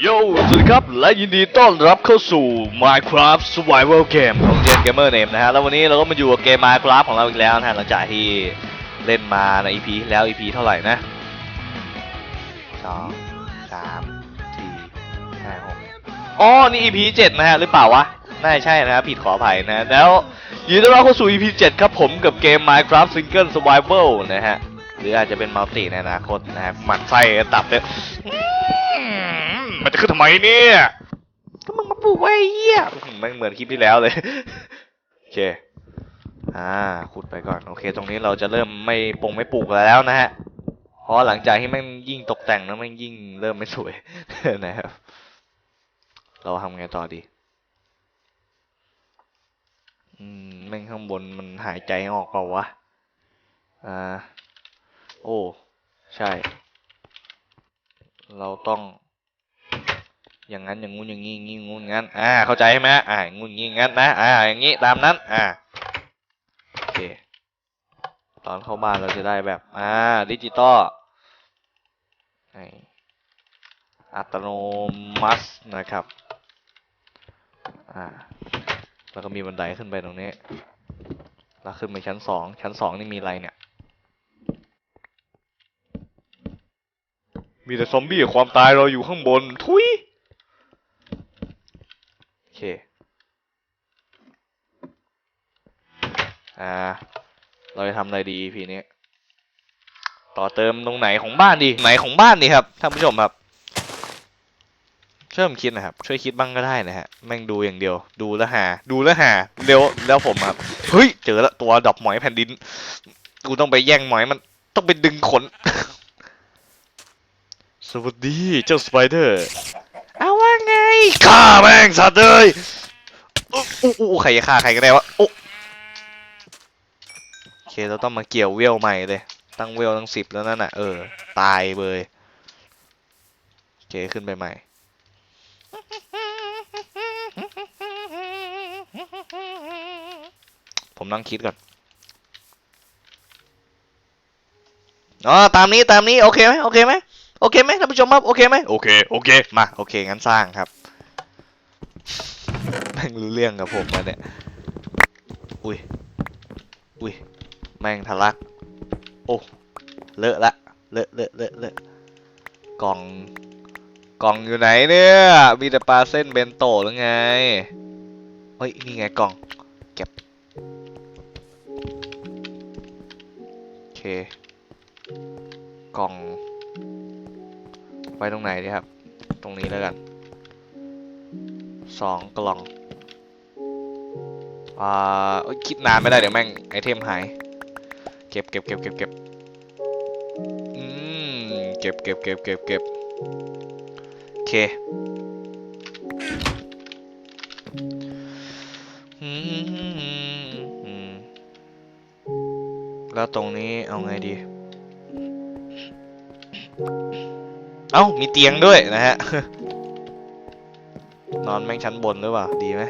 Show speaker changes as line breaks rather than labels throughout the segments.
โยสวัสดีครับ และยินดีต้อนรับเข้าสู่ Minecraft Survival Game ของ Gen Gamer Name นะฮะ แล้ววันนี้เราก็มาอยู่กับเกม Minecraft ของเราอีกแล้วนะฮะ หลังจากที่เล่นมาใน EP แล้ว EP เท่าไหร่นะสองสามสี่ห้าหกอ๋อ นี่ EP เจ็ดนะฮะ หรือเปล่าวะ น่าใช่นะครับผิดขออภัยนะ แล้วยินดีต้อนรับเข้าสู่ EP 7ครับผมกับเกม Minecraft Single Survival นะฮะ หรืออาจจะเป็นมัลติในอนาคตนะฮะหมันไส้ตับเลยอื มมันจะขึ้นทำไมเนี่ยก็มึงมาปลูกไว้ไอ้เหี้ยอื้อหือแม่งเหมือนคลิปที่แล้วเลย โอเค อ่าขุดไปก่อน โอเค ตรงนี้เราจะเริ่มไม่ปงไม่ปลูกแล้วนะฮะ เพราะหลังจากที่แม่งยิ่งตกแต่งแล้วแม่งยิ่งเริ่มไม่สวย นะครับ เราทำไงต่อดี อืมแม่งข้างบนมันหายใจออกเปล่าวะ อ่า โอ้ ใช่ เราต้อง อย่างนั้นอย่างงู้นอย่างงี้งี้งู้นงั้นอ่าเข้าใจไหมอ่าอางงู้นงี้งั้นนะอ่าอย่างงี้ตามนั้นอ่าโอเคตอนเข้าบ้านเราจะได้แบบอ่าดิจิตอลอัตโนมัตินะครับอ่าแล้วก็มีบันไดขึ้นไปตรงนี้แล้วขึ้นไปชั้นสองชั้นสองนี่มีอะไรเนี่ยมีแต่ซอมบี้กับความตายเราอยู่ข้างบน ทุย อเคอ่า เราจะทำอะไรดีพีนี้ ต่อเติมตรงไหนของบ้านดี ไหนของบ้านดีครับ ท่านผู้ชมครับ ช่วยผมคิดนะครับ ช่วยคิดบ้างก็ได้นะฮะ แม่งดูอย่างเดียว ดูแล้วหา ดูแล้วหา เร็ว แล้วผมครับ เฮ้ย เจอแล้วตัวดอกหมอยแผ่นดิน กูต้องไปแย่งหมอยมัน ต้องไปดึงขน สวัสดีเจ้าสไปเดอร์ ฆ่าแม่งสัตว์เลยอู้อู้ใครจะฆ่าใครก็ได้วะโอ้โอเคเราต้องมาเกี่ยวเวลใหม่เลย ตั้งเวลตั้งสิบแล้วนั่นน่ะ เออ ตายเลยโอเคขึ้นไปใหม่ผมนั่งคิดก่อน อ๋อ ตามนี้ ตามนี้ โอเคไหมโอเคไหมโอเคไหมท่านผู้ชมครับ โอเคไหมโอเค โอเค มา โอเค งั้นสร้างครับ ม่งรู้เรื่องกับผมมาเนี่ย อุ้ย อุ้ย แม่งทะลัก โอ้ เลอะละ เลอะเลอะเลอะเลอะกล่อง กล่องอยู่ไหนเนี่ย มีแต่ปลาเส้นเบนโตะหรือไง เฮ้ย นี่ไงกล่อง เก็บ โอเค กล่อง ไว้ตรงไหนดีครับ ตรงนี้แล้วกันสองกล่อง อ่าเอ้ยคิดนานไม่ได้เดี๋ยวแม่งไอเทมหาย เก็บเก็บเก็บเก็บเก็บอืมเก็บเก็บเก็บเก็บเก็บโอเคแล้วตรงนี้เอาไงดี เอ้า มีเตียงด้วยนะฮะ นอนแม่งชั้นบนหรือเปล่า ดีไหม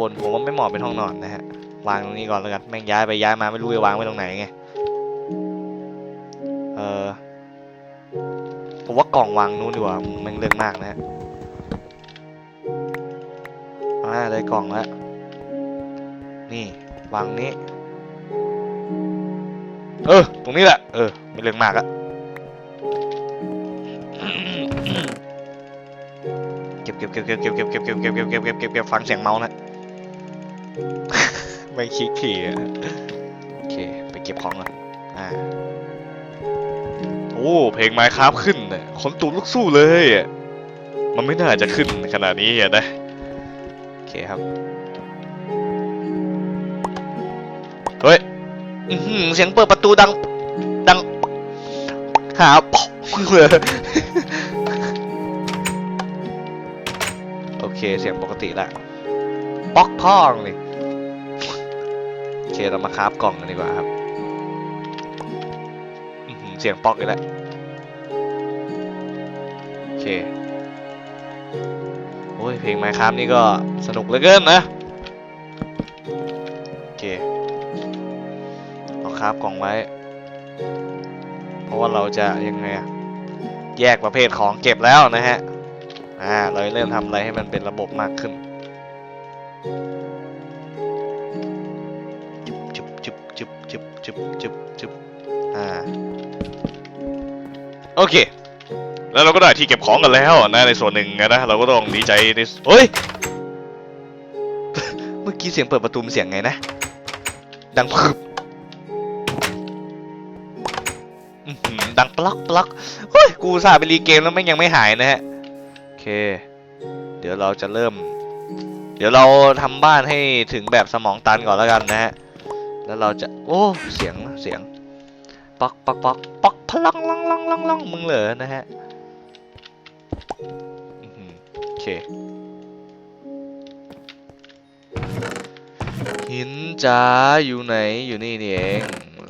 บนผมว่าไม่เหมาะเป็นห้องนอนนะฮะวางตรงนี้ก่อนแล้วกันแม่งย้ายไปย้ายมาไม่รู้จะวางไว้ตรงไหนไงเออผมว่ากล่องวางนู้นดีกว่าแม่งเรื่องมากนะฮะอ่าได้กล่องแล้วนี่วางนี้ เออ ตรงนี้แหละ เออ ไม่เรื่องมากอะเก็บเก็บเก็บเก็บเก็บเก็บเก็บเก็บเก็บเก็บเก็บเก็บเก็บเก็บฟังเสียงเมาส์นะ ไม่คิดถี่อะโอเค ไปเก็บของก่อนอ่าโอ้เพลงไมค์ครับขึ้นน่ะขนตูดลูกสู้เลยอะมันไม่น่าจะขึ้นขนาดนี้อะนะโอเคครับเฮ้ยอื้อหือเสียงเปิดประตูดังดังหาปอกเลยโอเคเสียงปกติละป๊อกพ่องเลย เคเรามาคราฟกล่องกันดีกว่าครับเสียงป๊อกอีกแล้วโอเคโอ้ยเพลงไมค์ครับนี่ก็สนุกเหลือเกินนะโอเคเราคราฟกล่องไว้ เพราะว่าเราจะยังไงแยกประเภทของเก็บแล้วนะฮะอ่าเราเริ่มทำอะไรให้มันเป็นระบบมากขึ้น โอเค แล้วเราก็ได้ที่เก็บของกันแล้วนะในส่วนหนึ่งนะเราก็ต้องดีใจในเฮ้ย เมื่อกี้เสียงเปิดประตูเสียงไงนะ ดังพึบดังปลักปลักเฮ้ย กูสาไปรีเกมแล้วแม่งยังไม่หายนะฮะ โอเค เดี๋ยวเราจะเริ่ม เดี๋ยวเราทำบ้านให้ถึงแบบสมองตันก่อนแล้วกันนะฮะ แล้วเราจะ โอ้ เสียง เสียงปักปักปักปักพลัง ลังลังลังลังมึงเหรอนะฮะโอเคหินจ๋าอยู่ไหนอยู่นี่นี่เอง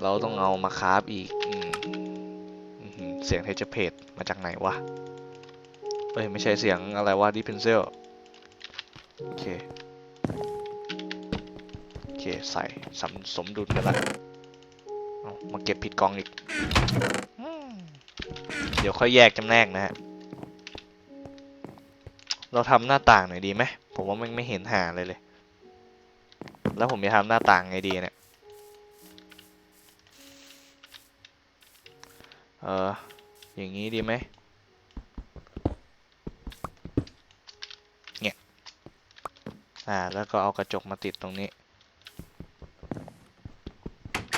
เราต้องเอามาคราฟอีกอเสียงเทจเพจมาจากไหนวะเอ้ยไม่ใช่เสียงอะไรวะดิเพนเซลโอเคโอเคใส่สมสมดุลกันละเอามาเก็บผิดกองอีก ดี๋ยวค่อยแยกจำแนกนะฮะ เราทำหน้าต่างหน่อยดีไหม ผมว่ามันไม่เห็นหาเลยเลย แล้วผมจะทำหน้าต่างไงดีเนี่ย เออ อย่างนี้ดีไหมเนี่ยอ่า แล้วก็เอากระจกมาติดตรงนี้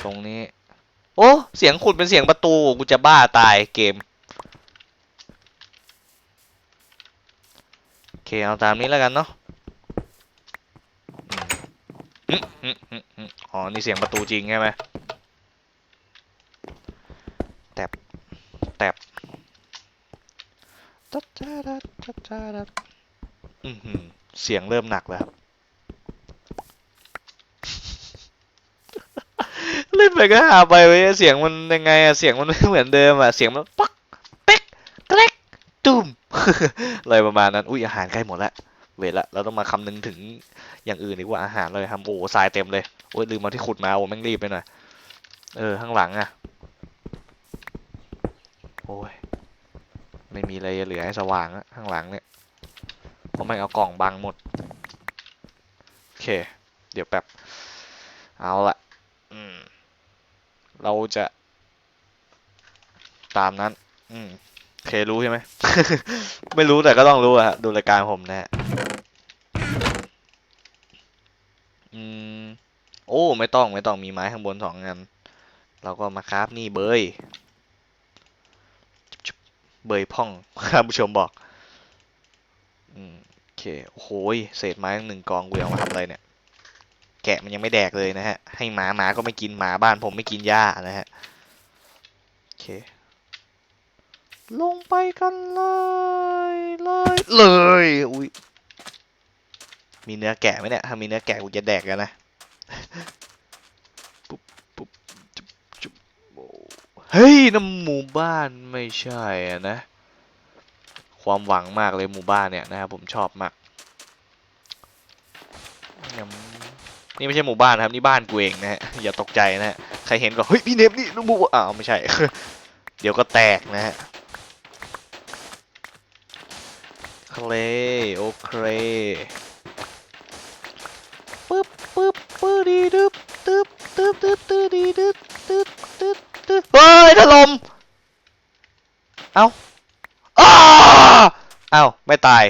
ตรงนี้ โอ้ เสียงขุดเป็นเสียงประตู กูจะบ้าตายเกม โอ เคเอาตามนี้แล้วกันเนาะอืมอืมอืมอืมอ๋อ นี่เสียงประตูจริงใช่ไหมแตบแตบตัดจาดัดตัดจาดัดอือหือเสียงเริ่มหนักแล้วครับ เล่นไปก็หาไปเว้ยเสียงมันยังไงอะเสียงมันไม่เหมือนเดิมอะเสียงมันปักเป๊กเกรกตุ้ม อะไรประมาณนั้น อุ้ยอาหารใกล้หมดแล้วเวทละ เราต้องมาคำนึงถึงอย่างอื่นดีกว่าอาหารเลยทำโอ้ทรายเต็มเลย โอ้ยลืมเอาที่ขุดมา โอ้แม่งรีบไปหน่อย เออ ข้างหลังอะโอ้ย ไม่มีอะไรเหลือให้สว่างอะข้างหลังเนี่ยเพราะไม่งเอากล่องบังหมด โอเค เดี๋ยวแป๊บ เอาละอืม เราจะตามนั้น อืม เครู้ใช่ไหม ไม่รู้แต่ก็ต้องรู้อะฮะดูรายการผมนะฮะอืมโอ้ไม่ต้องไม่ต้องมีไม้ข้างบนสองอันเราก็มาคราฟนี่เบยเบยพ่องท่านผู้ชมบอกอืมโอเคโอ้โหยเศษไม้หนึ่งกองกูเอามาทำอะไรเนี่ย แกะมันยังไม่แดกเลยนะฮะ ให้หมาหมาก็ไม่กินหมาบ้านผมไม่กินหญ้านะฮะโอเค ลงไปกันเลยเลยเลยอุ้ยมีเนื้อแกะไหมเนี่ยถ้ามีเนื้อแกะกูจะแดกกันนะปุ๊บปุ๊บจุ๊บจุ๊บโอ้เฮ้ยน้ำหมู่บ้านไม่ใช่อะนะ ความหวังมากเลยหมู่บ้านเนี่ยนะครับผมชอบมากยำนี่ไม่ใช่หมู่บ้านนะครับนี่บ้านกูเองนะฮะอย่าตกใจนะฮะใครเห็นก็เฮ้ยพี่เนฟนี่ลูกหมูอ้าวไม่ใช่ เดี๋ยวก็แตกนะฮะ เคล โอเคปึ๊บปึ๊บปึ๊บดีดึบตึ๊บตึ๊บตึ๊บตึ๊บดีดึบตึ๊บตึ๊บตึ๊บเฮ้ยถล่มเอ้าอ้าเอ้าไม่ตาย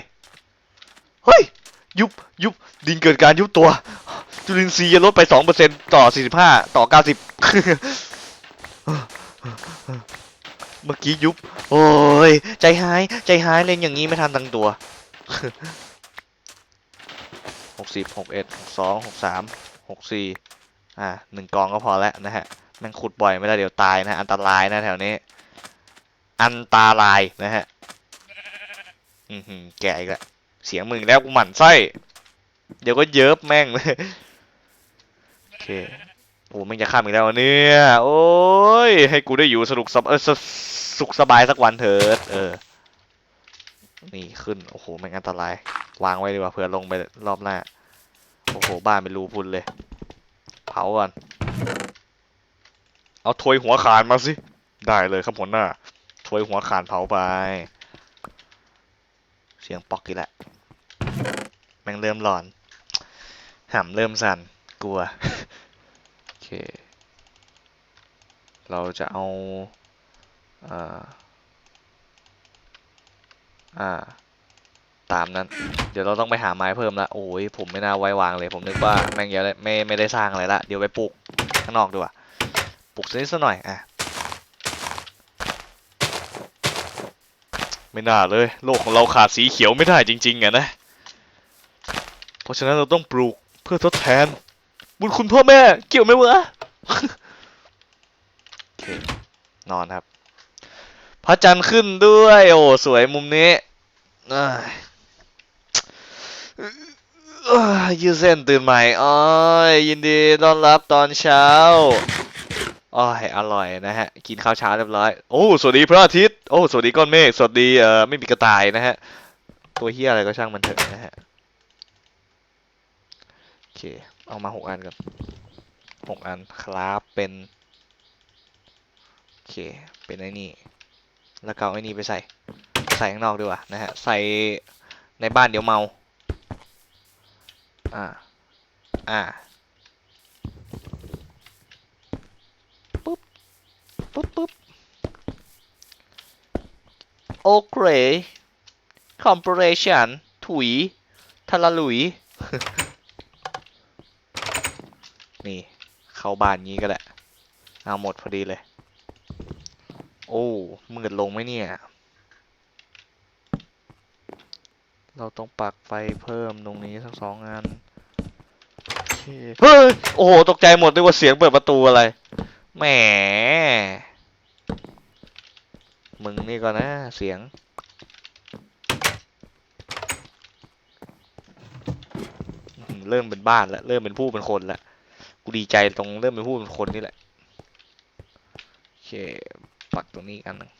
เฮ้ย ยุบยุบดินเกิดการยุบตัว จุลินทรีย์จะลดไป 2%ต่อ 45 ต่อ 90 เมื่อกี้ยุบ โอ้ย ใจหาย ใจหายเล่นอย่างนี้ไม่ทันตั้งตัวหกสิบหกเอ็ดหกสองหกสามหกสี่อ่าหนึ่งกองก็พอแล้วนะฮะแม่งขุดบ่อยไม่ได้เดี๋ยวตายนะ อันตรายนะแถวนี้ อันตรายนะฮะ อือหือแกะอีกแล้วเสียงมึงแล้วกูหมั่นไส้ เดี๋ยวก็เยิบแม่งเลยโอเคโอ้แม่งจะข้ามอีกแล้วเนี่ย โอ้ย ให้กูได้อยู่สนุกสบเออ สุขสบายสักวันเถิด เออ นี่ขึ้น โอ้โหแม่งอันตราย วางไว้ดีกว่าเผื่อลงไปรอบหน้า โอ้โห บ้านเป็นรูพุนเลย เผาก่อน เอาถวยหัวขานมาสิ ได้เลยครับหัวหน้าถวยหัวขาดเผาไป เสียงปอกอีกแหล้วแม่งเริ่มหลอนหำเริ่มสั่น กลัว โอเค เราจะเอา อ่าอ่า ตามนั้น เดี๋ยวเราต้องไปหาไม้เพิ่มละ โอ้ย ผมไม่น่าไว้วางเลย ผมนึกว่าแม่งยังไม่ไม่ได้สร้างอะไรละ เดี๋ยวไปปลูกข้างนอกดีกว่า ปลูกสักนิดสักหน่อย อะ ไม่น่าเลย โลกของเราขาดสีเขียวไม่ได้จริง ๆอะนะ เพราะฉะนั้นเราต้องปลูกเพื่อทดแทน บุญคุณพ่อแม่ เกี่ยวไหมวะ โอเคนอนครับ พระจันทร์ขึ้นด้วย โอ้สวยมุมนี้เอ้ยเอ้ยยืดเส้นตื่นใหม่อ้อยยินดีต้อนรับตอนเช้าอ้อยอร่อยนะฮะ กินข้าวเช้าเรียบร้อย โอ้สวัสดีพระอาทิตย์โอ้สวัสดีก้อนเมฆสวัสดีเอ่อไม่มีกระต่ายนะฮะ ตัวเฮียอะไรก็ช่างมันเถอะนะฮะโอเคเอามาหกอันก่อนหกอันครับเป็นโอเคเป็นไอ้นี่ แล้วก็เอาไอ้นี่ไปใส่ ใส่ข้างนอกดีกว่านะฮะ ใส่ในบ้านเดี๋ยวเมา อ่า อ่า ปุ๊บ ปุ๊บปุ๊บโอเคคอมเพรสชันถุยทะละหลุย นี่ เข้าบ้านงี้ก็แหละ เอาหมดพอดีเลย โอ้มืดลงไหมเนี่ย เราต้องปักไฟเพิ่มตรงนี้สักสองอันเฮ้ยโอ้โห ตกใจหมดด้วยว่าเสียงเปิดประตูอะไร แหม มึงนี่ก่อนนะ เสียง เริ่มเป็นบ้านแล้ว เริ่มเป็นผู้เป็นคนแล้ว กูดีใจตรงเริ่มเป็นผู้เป็นคนนี่แหละ โอเค ปักตรงนี้กันหนึ่ง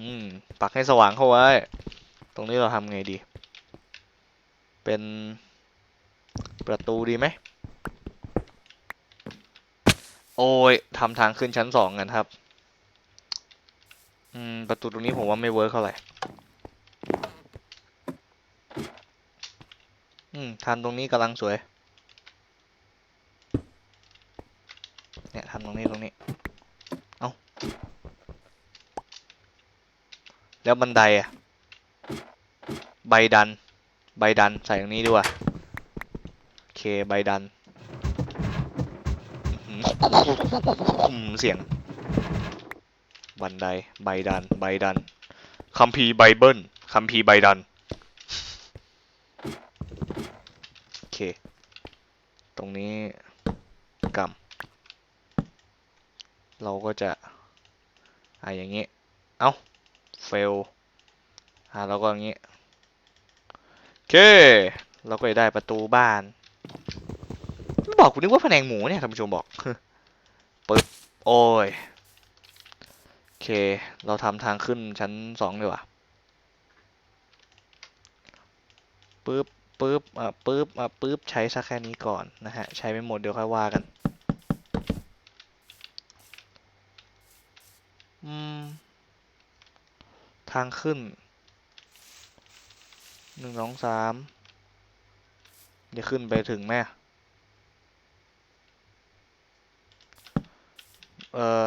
อืม ปักให้สว่างเข้าไว้ ตรงนี้เราทำไงดี เป็นประตูดีไหม โอ้ยทำทางขึ้นชั้นสองกันครับ อืม ประตูตรงนี้ผมว่าไม่เวิร์คเท่าไหร่ อืมทำตรงนี้กำลังสวยทำตรงนี้ตรงนี้ เอา แล้วบันไดอะใบดัน ใบดันใส่ตรงนี้ดีกว่าโอเคใบดันหือเสียง บันไดใบดัน ใบดันคัมภีร์ไบเบิลคัมภีร์ใบดันโอเค ตรงนี้กำเราก็จะอ่าอย่างงี้ เอ้า ฟลอ่าเราก็อย่างงี้โอเค เราก็จะได้ประตูบ้าน ไม่บอกกูนึกว่าแผนงหมูเนี่ยท่านผู้ชมบอกปึ๊บโอ้ยโอเค เราทำทางขึ้นชั้นสองดีกว่าปึ๊บปึ๊บอะปึ๊บอะปึ๊บใช้สักแค่นี้ก่อนนะฮะ ใช้ไม่หมดเดี๋ยวค่อยว่ากัน อืม ทางขึ้นหนึ่งสองสามจะขึ้นไปถึงไหมเออ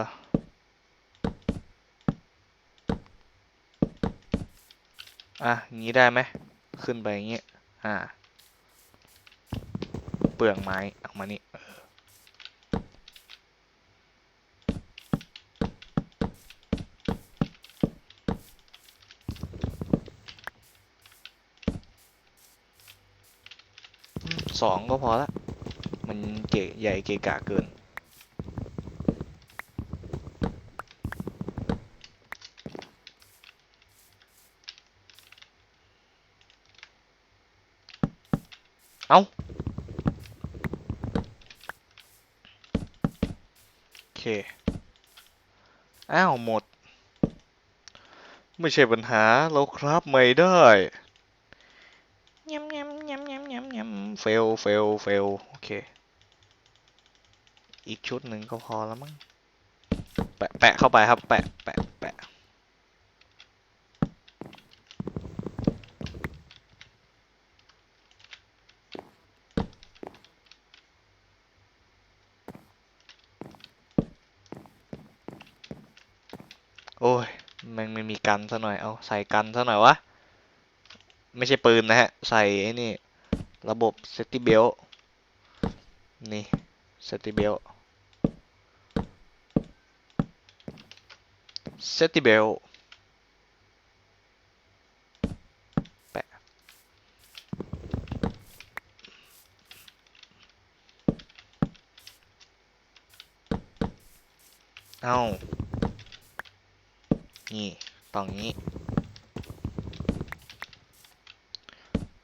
อะอย่างนี้ได้ไหมขึ้นไปอย่างนี้ยอ่า เปลืองไม้ออกมานี่เอออืม สองก็พอละ มันเกะใหญ่เกะกะเกิน เอ้าโอเค อ้าว หมด ไม่ใช่ปัญหา เราครับไม่ได้ แง้มแง้มแง้มเฟลเฟลเฟลโอเค อีกชุดหนึ่งก็พอแล้วมั้ง แปะ แปะ เข้าไปครับ แปะ แปะ แปะ โอ้ยมันไม่มีกันซะหน่อย เอา ใส่กันซะหน่อยวะ ไม่ใช่ปืนนะฮะ ใส่ไอ้นี่ ระบบเซติเบลนี่เซติเบลเซติเบลแปะ เอานี่ต้องงี้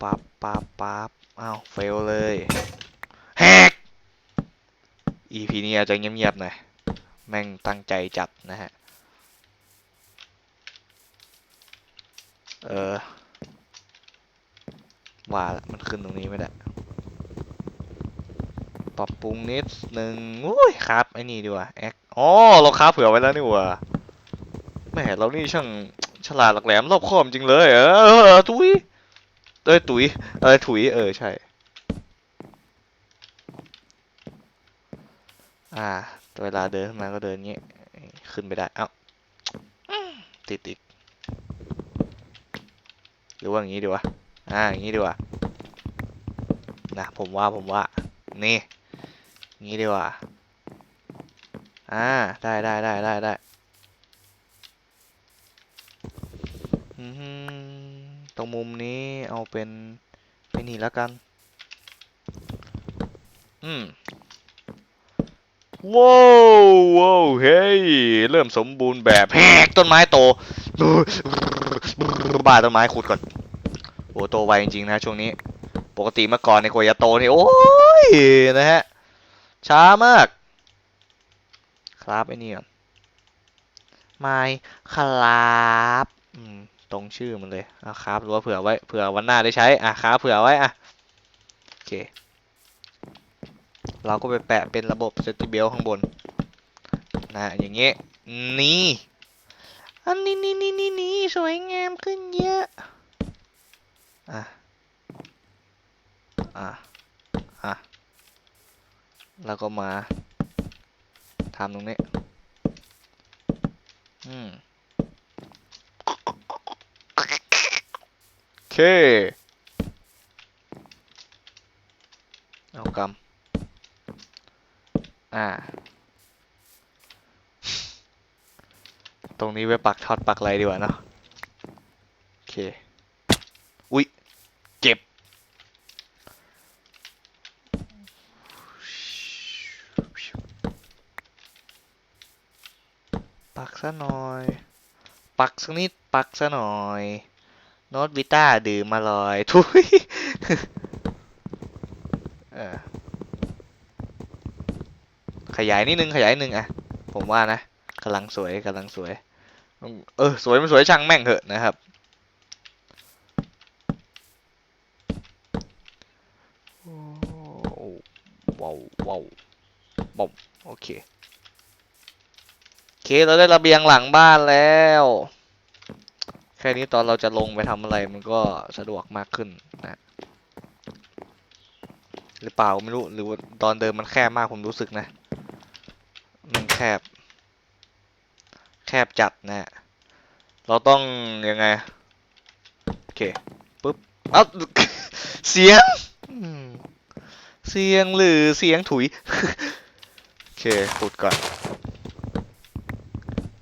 ปับปับปับเอาเฟลเลยแฮก EP นี้อาจจะเงียบๆหน่อยแม่งตั้งใจจัดนะฮะ เออ ว่าละมันขึ้นตรงนี้ไม่ได้ปรับปรุงนิดหนึ่งอุ้ยครับไอ้นี่ดีกว่าแอคอ๋อเราค้าเผื่อไว้แล้วนี่หว่าแหม่เรานี่ช่างฉลาดหลักแหลมรอบคอบจริงเลย เออทุย เอ้ยตุยเอ้ยถุยเออใช่ อ่าเวลาเดินขึ้นมาก็เดินเงี้ยขึ้นไปได้ เอ้าติดอีกหรือว่าอย่างนี้ดีวะอ่าอย่างนี้ดีกว่านะผมว่าผมว่า นี่งี้ดีกว่า อ่า ได้ได้ได้ได้ได้อืม รงมุมนี้เอาเป็นไอ้นี่แล้วกัน อืมว้าวว้าวเฮ้ย เริ่มสมบูรณ์แบบแหกต้นไม้โตบ้าต้นไม้ขุดก่อน โอ้โตไวจริงๆนะช่วงนี้ ปกติเมื่อก่อนในยกว่าจะโตนี่โอ้ยนะฮะ ช้ามาก ครับไอ้นี่ก่อนไม่ครับ อืม ตรงชื่อมันเลยอะครับหรือว่าเผื่อไว้เผื่อวันหน้าได้ใช้อะครับเผื่อไว้อะโอเคเราก็ไปแปะเป็นระบบเซติเบลข้างบนนะอย่างเงี้ยนี่อันนี้นี่นี่นี่นี่สวยงามขึ้นเยอะอะอะอะแล้วก็มาทำตรงนี้อืม โอ เคเอากำอ่า ตรงนี้ไว้ปักช็อตปักอะไรดีกว่าเนาะโอเค อุ๊ย เจ็บ ปักซะหน่อย ปักสักนิด ปักซะหน่อย โน้ตวิต้าดื่มมาลอยทุยขยายนิดนึงขยายนิดนึงอะผมว่านะกำลังสวยกำลังสวย เออ สวยมันสวยช่างแม่งเถอะนะครับโอ้ว้าวว้าวว้าวโอเค โอเค เราได้ระเบียงหลังบ้านแล้ว แค่นี้ตอนเราจะลงไปทำอะไรมันก็สะดวกมากขึ้นนะหรือเปล่าไม่รู้หรือตอนเดิมมันแคบมากผมรู้สึกนะ มันแคบ แคบจัดนะเราต้องยังไงโอเคปุ๊บเอาเสียงเสียงหรือเสียงถุยโอเคขุดก่อน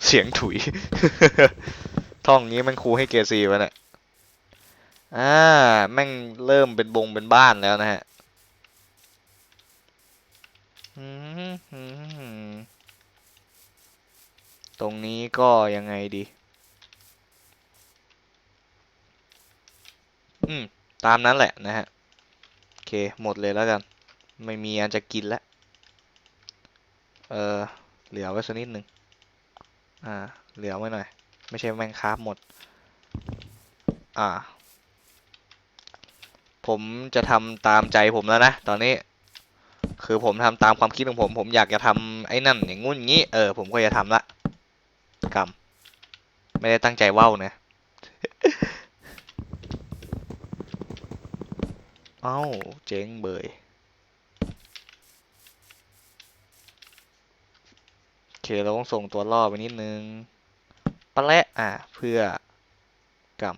เสียงถุย ท่องนี้มันครูให้เกซีวะเนี่ยอ่าแม่งเริ่มเป็นบงเป็นบ้านแล้วนะฮะอืมอืมตรงนี้ก็ยังไงดี อืม ตามนั้นแหละนะฮะ โอเค หมดเลยแล้วกัน ไม่มีอันจะกินแล้ว เออ เหลือไว้สักนิดหนึ่ง อ่า เหลือไว้หน่อย ไม่ใช่แมงคาบหมด อ่า ผมจะทำตามใจผมแล้วนะ ตอนนี้ คือผมทำตามความคิดของผม ผมอยากจะทำไอ้นั่นอย่างงู้นอย่างงี้ เออ ผมก็จะทำละกรรมไม่ได้ตั้งใจว่าวนะ เอ้า เจ๊งเบยโอเค เราต้องส่งตัวล่อไปนิดนึง ปะและอ่าเพื่อกำ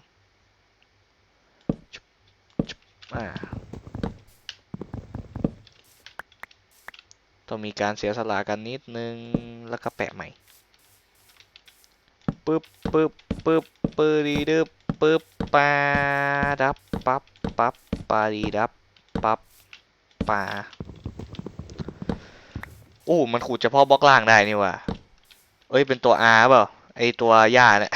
อ่าต้องมีการเสียสละกันนิดนึง แล้วก็แปะใหม่ปึ๊บปึ๊บปึ๊บปื๊ดีดึบปึ๊บปาดับปั๊บปั๊บปาดีดับปั๊บปาโอ้ มันขุดเฉพาะบล็อกล่างได้นี่ว่ะเอ้ย เป็นตัว R เปล่า ไอตัวย่าเนี่ย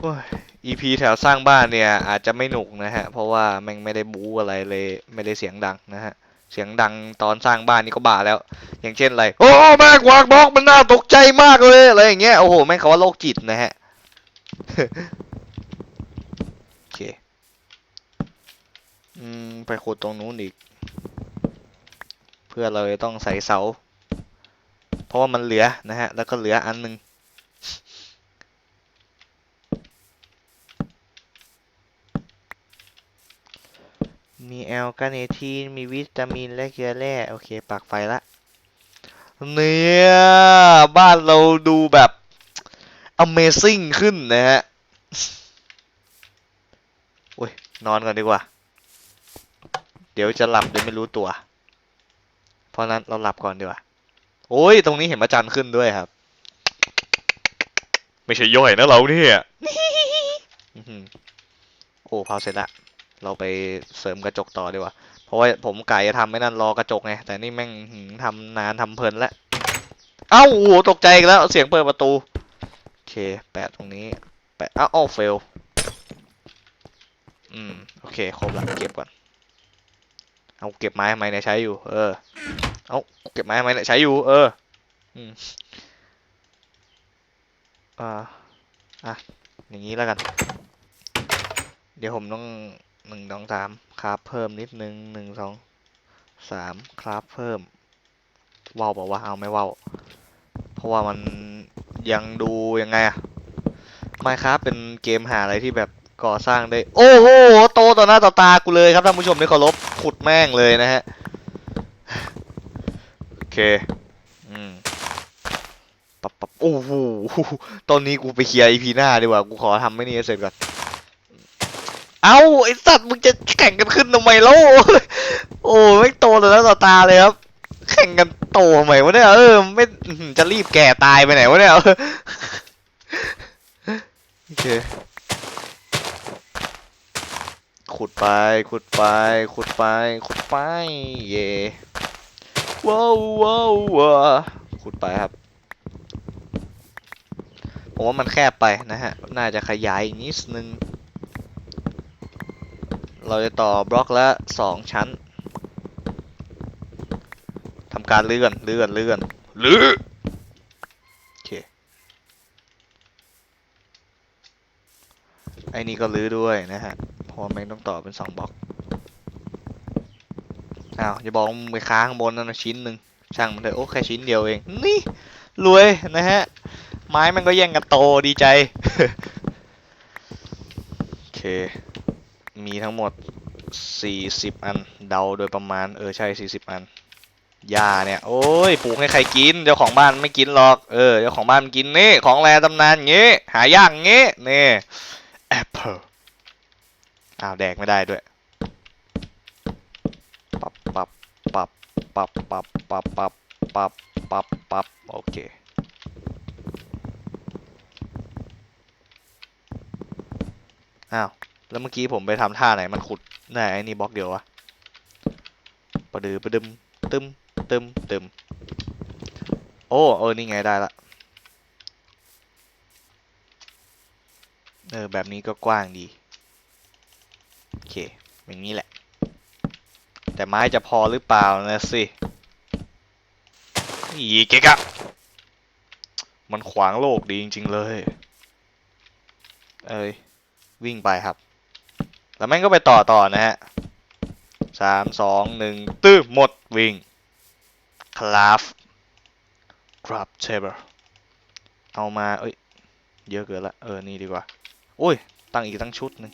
โอ้ย EP แถวสร้างบ้านเนี่ยอาจจะไม่หนุกนะฮะ เพราะว่าแม่งไม่ได้บู๊อะไรเลย ไม่ได้เสียงดังนะฮะ เสียงดังตอนสร้างบ้านนี่ก็บ้าแล้ว อย่างเช่นอะไร โอ้แม่งวางบล็อกมันน่าตกใจมากเลยอะไรอย่างเงี้ย โอ้โห แม่งเขาว่าโรคจิตนะฮะ โอเค อืม ไปขุดตรงนู้นอีก เพื่อเราจะต้องใส่เสา ราะว่ามันเหลือนะฮะ แล้วก็เหลืออันหนึ่งมีแอลกาเนทีน มีวิตามิน และเกลือแร่ โอเคปักไฟละ เนี่ย บ้านเราดูแบบ Amazing ขึ้นนะฮะโอ้ย นอนก่อนดีกว่า เดี๋ยวจะหลับโดยไม่รู้ตัว เพราะนั้นเราหลับก่อนดีกว่า โอ้ย ตรงนี้เห็นพระจันทร์ขึ้นด้วยครับ ไม่ใช่ย่อยนะเราเนี่ยอื้อหือโอ้เผาเสร็จละ เราไปเสริมกระจกต่อดีกว่า เพราะว่าผมกะจะทำไม่นั่นรอกระจกไง แต่นี่แม่งหืมทำนานทำเพลินแล้วเอ้าโอ้โหตกใจอีกแล้ว เสียงเปิดประตู โอเค แปะตรงนี้ แปะเอ้าอ้าวเฟล อืม โอเค ครบละ เก็บก่อน เอาเก็บไม้ทำไมเนี่ยใช้อยู่ เออ เอาเก็บไม้ทำไมเนี่ยใช้อยู่ เอออืมอ่าอะอย่างนี้แล้วกัน เดี๋ยวผมต้องหนึ่งสองสามคราฟเพิ่มนิดนึงหนึ่งสองสามคราฟเพิ่มว้าวบอกว่าเอาไม่ว้าวเพราะว่ามันยังดูยังไงอะไม่ครับเป็นเกมหาอะไรที่แบบก่อสร้างได้ โอ้โหโตต่อหน้าต่อตากูเลยครับท่านผู้ชมที่เคารพขุดแม่งเลยนะฮะ เคอืมปับปับโอ้โหตอนนี้กูไปเคลียร์อีพีหน้าดีกว่า กูขอทำไม่นี้เสร็จก่อน เอาไอสัตว์มึงจะแข่งกันขึ้นทำไมแล้วโอ้ไม่โตต่อหน้าต่อตาเลยครับ แข่งกันโตทำไมวะเนี่ยเออไม่จะรีบแก่ตายไปไหนวะเนี่ยโอเคขุดไป ขุดไป ขุดไป ขุดไป เย่ ว้าวว้าวว้าวขุดไปครับ ผมว่ามันแคบไปนะฮะ น่าจะขยายอีกนิดนึง เราจะต่อบล็อกละสองชั้นทำการเลื่อนเลื่อนเลื่อนลื่อโอเค ไอ้นี่ก็ลื้อด้วยนะฮะ เพราะว่าแม่งต้องต่อเป็นสองบล็อก อ้าวอย่าบอกมึงไปค้างข้างบนนั่นชิ้นหนึ่งช่างมันเถอะโอ้แค่ชิ้นเดียวเอง นี่รวยนะฮะ ไม้มันก็แย่งกันโตดีใจ โอเค มีทั้งหมด 40 อัน เดาโดยประมาณ เออ ใช่ 40 อันหญ้าเนี่ย โอ้ยปลูกให้ใครกิน เจ้าของบ้านไม่กินหรอก เออ เจ้าของบ้านกินนี่ ของแรตำนานอย่างงี้ หายากงี้ นี่แอปเปิลอ้าว แดกไม่ได้ด้วย ปับปับปับ ปับปับปับปับปับปับปับโอเคอ้าวแล้วเมื่อกี้ผมไปทำท่าไหนมันขุดไหนไอ้นี่บล็อกเดียววะประดือประดึมตึมตึมตึมโอ้เออนี่ไงได้ละเออแบบนี้ก็กว้างดี โอเค อย่างนี้แหละ แต่ไม้จะพอหรือเปล่านะสิอีเกะกะมันขวางโลกดีจริง ๆ เลย เอ้ย วิ่งไปครับ แล้วแม่งก็ไปต่อต่อนะฮะสามสองหนึ่งตื้อหมดวิ่งคราฟคราฟเทเบิลเอามา เอ้ย เยอะเกินละ เออ นี่ดีกว่าโอ้ย ตั้งอีกตั้งชุดหนึ่ง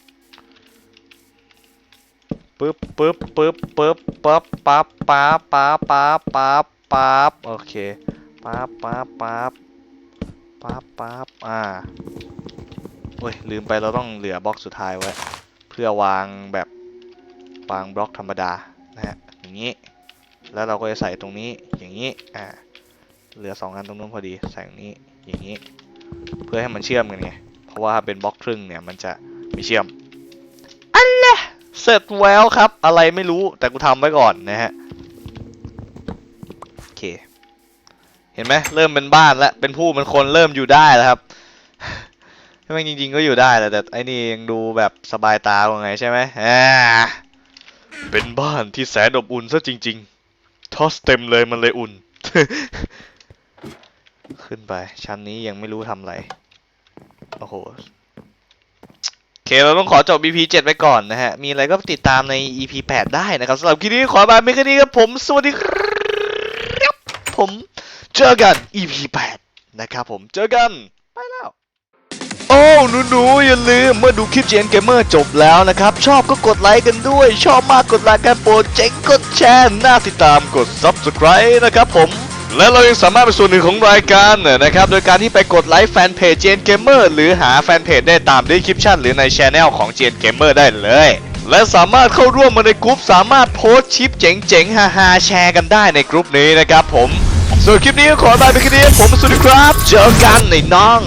ปึ๊บปึ๊บปึ๊บปึ๊บปั๊บปั๊บปั๊บปั๊บปั๊บปั๊บปั๊บโอเคปั๊บปั๊บปั๊บปปั๊บปั๊บอ่าโอ้ยลืมไปเราต้องเหลือบล็อกสุดท้ายไว้ เพื่อวางแบบวางบล็อกธรรมดานะฮะอย่างนี้ แล้วเราก็จะใส่ตรงนี้อย่างนี้อ่าเหลือสองอันตรงนู้นพอดีใส่ตรงนี้อย่างนี้ เพื่อให้มันเชื่อมกันไงเพราะว่าถ้าเป็นบล็อกครึ่งเนี่ยมันจะไม่เชื่อม เสร็จแล้วครับ อะไรไม่รู้แต่กูทำไว้ก่อนนะฮะโอเค เห็นไหมเริ่มเป็นบ้านแล้วเป็นผู้เป็นคนเริ่มอยู่ได้แล้วครับใช่ไหมจริง ๆ ก็อยู่ได้แหละแต่ไอ้นี่ยังดูแบบสบายตากว่าไงใช่ไหมอ่าเป็นบ้านที่แสนอบอุ่นซะจริง ๆทอสเต็มเลยมันเลยอุ่น ขึ้นไปชั้นนี้ยังไม่รู้ทำอะไรโอ้โห โอเคเราต้องขอจบ EP 7 ไปก่อนนะฮะ มีอะไรก็ติดตามใน EP 8 ได้นะครับสำหรับคลิปนี้ขอบายไม่แค่นี้ครับผม สวัสดีครับ ผมเจอกัน EP 8 นะครับผม เจอกัน ไปแล้ว โอ้หนูหนูๆอย่าลืม เมื่อดูคลิปเจนเกมเมอร์จบแล้วนะครับ ชอบก็กดไลค์กันด้วย ชอบมากกดไลค์กันโปรเจ๊งกดแชร์ น่าติดตามกด Subscribe นะครับผม และเรายังสามารถเป็นส่วนหนึ่งของรายการนะครับ โดยการที่ไปกดไลค์แฟนเพจเจนเกมเมอร์หรือหาแฟนเพจได้ตามดีคริปชั่นหรือในช anel ของเจนเกมเมอร์ได้เลย และสามารถเข้าร่วมมาในกลุ่มสามารถโพสชิปเจ๋งๆฮาๆแชร์กันได้ในกลุ่มนี้นะครับผมส่วนคลิปนี้ขอลาไปแค่นี้ผมสวัสดีครับ เจอกันในน้อง